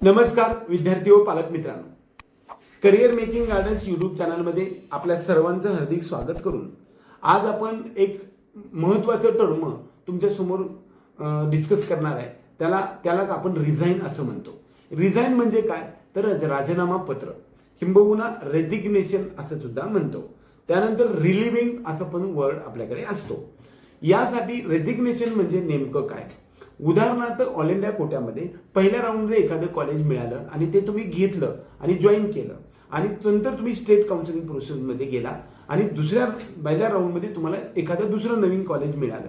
नमस्कार विद्यार्थी व पालक मित्रांनो. करिअर मेकिंग गार्डन्स युट्यूब चॅनलमध्ये आपल्या सर्वांचं हार्दिक स्वागत करून आज आपण एक महत्त्वाचं टर्म तुमच्यासमोर डिस्कस करणार आहे. त्याला त्यालाच आपण रिझाईन असं म्हणतो. रिझाईन म्हणजे काय? तर राजीनामा पत्र. किंबहुना रेजिग्नेशन असं सुद्धा म्हणतो. त्यानंतर रिलिव्हिंग असं पण वर्ड आपल्याकडे असतो. यासाठी रेजिग्नेशन म्हणजे नेमकं काय? उदाहरणार्थ ऑल इंडिया कोट्यामध्ये पहिल्या राऊंडमध्ये एखादं कॉलेज मिळालं आणि ते तुम्ही घेतलं आणि जॉईन केलं आणि नंतर तुम्ही स्टेट काउन्सिलिंग प्रोसेसमध्ये गेला आणि दुसऱ्या पहिल्या राऊंडमध्ये तुम्हाला एखादं दुसरं नवीन कॉलेज मिळालं.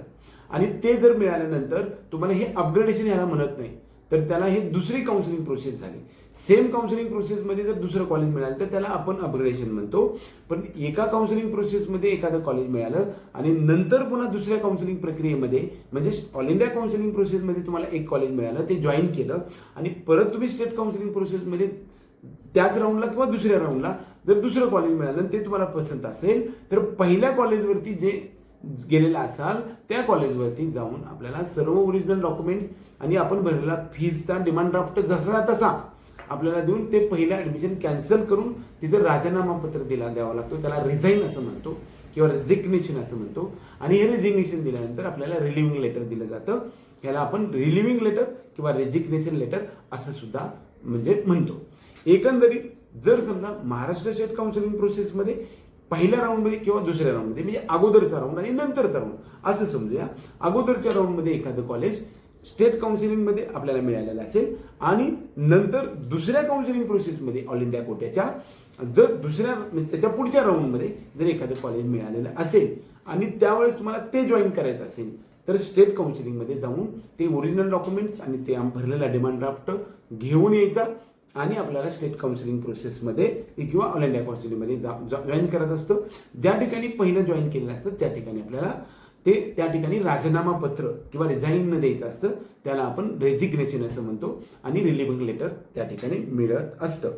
आणि ते जर मिळाल्यानंतर तुम्हाला हे अपग्रेडेशन ह्याला म्हणत नाही. तर त्याला हे दुसरी काउन्सिलिंग प्रोसेस झाली. सेम काउन्सिलिंग प्रोसेसमध्ये जर दुसरं कॉलेज मिळालं तर त्याला आपण अपग्रेडेशन म्हणतो. पण एका काउन्सिलिंग प्रोसेसमध्ये एखादं कॉलेज मिळालं आणि नंतर पुन्हा दुसऱ्या काउन्सिलिंग प्रक्रियेमध्ये म्हणजे ऑल इंडिया काउन्सिलिंग प्रोसेसमध्ये तुम्हाला एक कॉलेज मिळालं ते जॉईन केलं आणि परत तुम्ही स्टेट काउन्सिलिंग प्रोसेसमध्ये त्याच राऊंडला किंवा दुसऱ्या राऊंडला जर दुसरं कॉलेज मिळालं ते तुम्हाला पसंत असेल. तर पहिल्या कॉलेजवरती जे गेलेला असाल त्या कॉलेजवरती जाऊन आपल्याला सर्व ओरिजिनल डॉक्युमेंट्स आणि आपण भरलेला फीजचा डिमांड ड्राफ्ट जसा तसा आपल्याला देऊन ते पहिलं ऍडमिशन कॅन्सल करून तिथं राजीनामा पत्र दिला द्यावा लागतो. त्याला रिझाईन असं म्हणतो किंवा रेजिग्नेशन असं म्हणतो. आणि हे रेजिग्नेशन दिल्यानंतर आपल्याला रिलिव्हिंग लेटर दिलं जातं. ह्याला आपण रिलिव्हिंग लेटर किंवा रेजिग्नेशन लेटर असं सुद्धा म्हणजे म्हणतो. एकंदरीत जर समजा महाराष्ट्र स्टेट काउन्सिलिंग प्रोसेसमध्ये पहिल्या राऊंडमध्ये किंवा दुसऱ्या राऊंडमध्ये म्हणजे अगोदरचा राऊंड आणि नंतरचा राऊंड असं समजूया. अगोदरच्या राऊंडमध्ये एखादं कॉलेज स्टेट काउन्सिलिंगमध्ये आपल्याला मिळालेलं असेल आणि नंतर दुसऱ्या काउन्सिलिंग प्रोसेसमध्ये ऑल इंडिया कोट्याच्या जर दुसऱ्या म्हणजे त्याच्या पुढच्या राऊंडमध्ये जर एखादं कॉलेज मिळालेलं असेल आणि त्यावेळेस तुम्हाला ते जॉईन करायचं असेल तर स्टेट काउन्सिलिंगमध्ये जाऊन ते ओरिजिनल डॉक्युमेंट्स आणि ते भरलेला डिमांड ड्राफ्ट घेऊन यायचा. आणि आपल्याला स्टेट काउन्सिलिंग प्रोसेसमध्ये किंवा ऑल इंडिया काउन्सिलिंगमध्ये जॉईन करत असतं. ज्या ठिकाणी पहिलं जॉईन केलेलं असतं त्या ठिकाणी आपल्याला ते त्या ठिकाणी राजीनामा पत्र किंवा रिझाईन न द्यायचं असतं. त्याला आपण रेझिग्नेशन असं म्हणतो आणि रिलिव्हिंग लेटर त्या ठिकाणी मिळत असतं.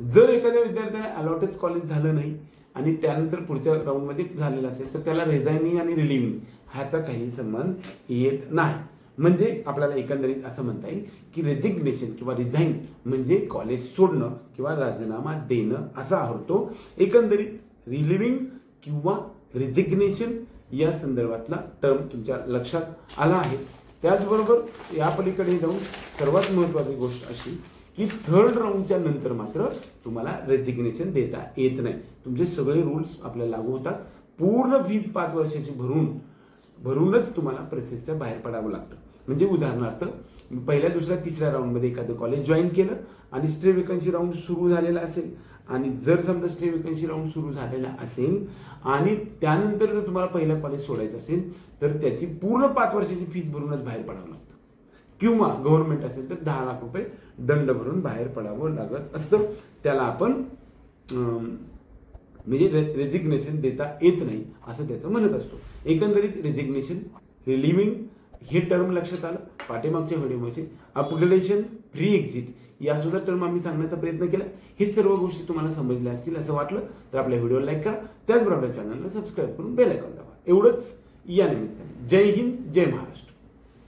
जर एखाद्या विद्यार्थ्याला अलॉटेड कॉलेज झालं नाही आणि त्यानंतर पुढच्या राऊंडमध्ये झालेलं असेल तर त्याला रिझायनिंग आणि रिलिव्हिंग ह्याचा काही संबंध येत नाही. म्हणजे आपल्याला एकंदरीत असं म्हणता येईल की रेजिग्नेशन किंवा रिझाईन म्हणजे कॉलेज सोडणं किंवा राजीनामा देणं असा होतो एकंदरीत रिलिव्हिंग किंवा रिजिग्नेशन या संदर्भातला टर्म तुमच्या लक्षात आला आहे. त्याचबरोबर या पलीकडे जाऊन सर्वात महत्त्वाची गोष्ट अशी की थर्ड राऊंडच्या नंतर मात्र तुम्हाला रेजिग्नेशन देता येत नाही. तुमचे सगळे रूल्स आपल्याला लागू होतात. पूर्ण फीज पाच वर्षाची भरून भरूनच तुम्हाला प्रेसेसच्या बाहेर पडावं लागतं. म्हणजे उदाहरणार्थ पहिल्या दुसऱ्या तिसऱ्या राऊंडमध्ये एखादं कॉलेज जॉईन केलं आणि स्टे वेकन्सी राऊंड सुरू झालेला असेल. आणि जर समजा स्टे वेकन्सी राऊंड सुरू झालेला असेल आणि त्यानंतर जर तुम्हाला पहिलं कॉलेज सोडायचं असेल तर त्याची पूर्ण पाच वर्षाची फीज भरूनच बाहेर पडावं लागतं. किंवा गव्हर्नमेंट असेल तर दहा लाख रुपये दंड भरून बाहेर पडावं लागत असतं. त्याला आपण म्हणजे म्हणजे रेजिग्नेशन देता येत नाही असं त्याचं म्हणत असतो. एकंदरीत रेजिग्नेशन रिलिव्हिंग हे टर्म लक्षात आलं. पाठीमागच्या व्हिडिओमध्ये अपग्रेडेशन फ्री एक्झिट या सुद्धा टर्म आम्ही सांगण्याचा प्रयत्न केला. हे सर्व गोष्टी तुम्हाला समजल्या असतील असं वाटलं तर आपल्या व्हिडिओला लाईक करा. त्याचबरोबर चॅनलला सबस्क्राईब करून बेल आयकॉन दाबा. एवढंच. या निमित्ताने. जय हिंद जय महाराष्ट्र.